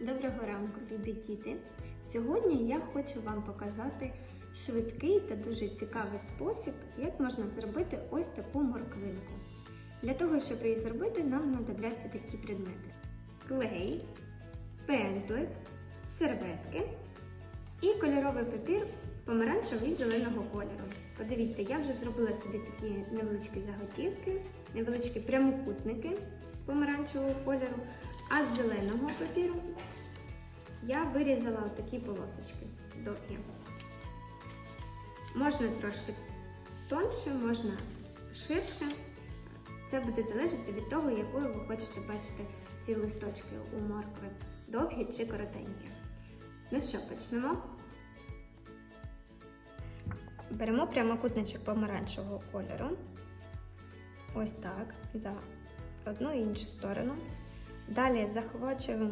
Доброго ранку, любі діти! Сьогодні я хочу вам показати швидкий та дуже цікавий спосіб, як можна зробити ось таку морквинку. Для того, щоб її зробити, нам знадобляться такі предмети: клей, пензлик, серветки і кольоровий папір помаранчевий і зеленого кольору. Подивіться, я вже зробила собі такі невеличкі заготівки, невеличкі прямокутники помаранчевого кольору, а з зеленого папіру я вирізала такі полосочки довгі. Можна трошки тонше, можна ширше. Це буде залежати від того, якою ви хочете бачити ці листочки у моркви, довгі чи коротенькі. Ну що, почнемо. Беремо прямокутничок помаранчевого кольору. Ось так, за одну і іншу сторону. Далі захвачуємо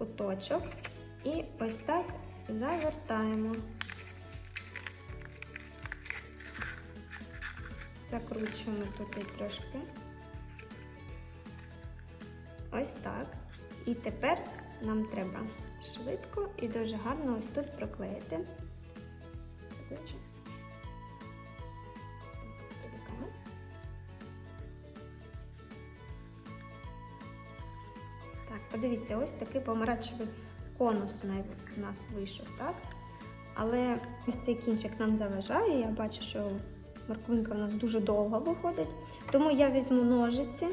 куточок і ось так завертаємо. Закручуємо туди трошки. Ось так. І тепер нам треба швидко і дуже гарно ось тут проклеїти. Обличчя. Подивіться, ось такий помаранчевий конус у нас вийшов, так? Але ось цей кінчик нам заважає. Я бачу, що морквинка у нас дуже довго виходить. Тому я візьму ножиці,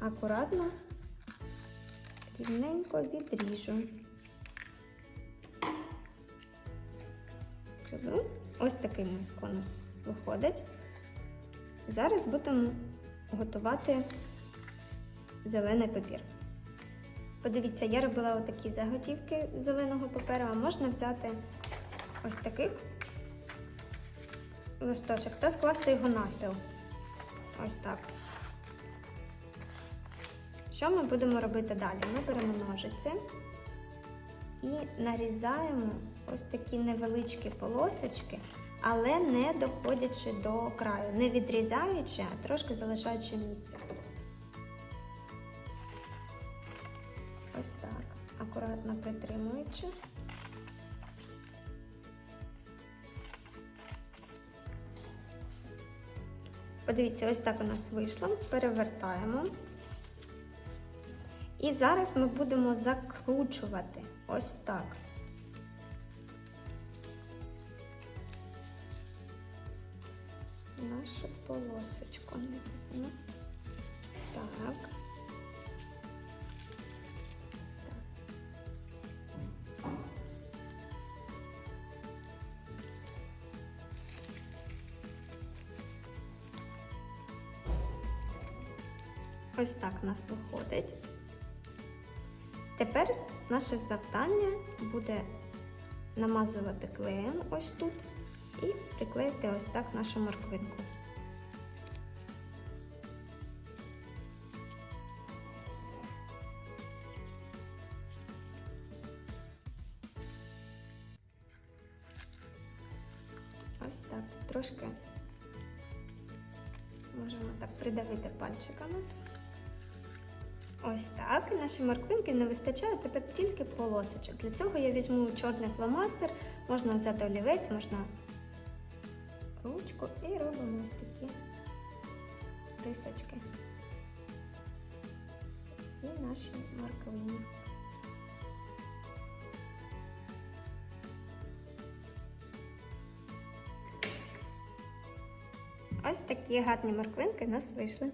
акуратно, рівненько відріжу. Ось такий у нас конус виходить. Зараз будемо готувати зелений папір. Подивіться, я робила отакі заготівки зеленого паперу, а можна взяти ось такий листочок та скласти його навпіл. Ось так. Що ми будемо робити далі? Ми беремо ножиці і нарізаємо ось такі невеличкі полосочки, але не доходячи до краю, не відрізаючи, а трошки залишаючи місце. Акуратно притримуючи. Подивіться, ось так у нас вийшло. Перевертаємо. І зараз ми будемо закручувати ось так. Нашу полосочку. Так. Ось так у нас виходить. Тепер наше завдання буде намазувати клеєм ось тут і приклеїти ось так нашу морквинку. Ось так, трошки можемо так придавити пальчиками. Ось так. І наші морквинки не вистачає тепер тільки полосочок. Для цього я візьму чорний фломастер, можна взяти олівець, можна ручку і робимо ось такі рисочки. Всі наші морквини. Ось такі гарні морквинки у нас вийшли.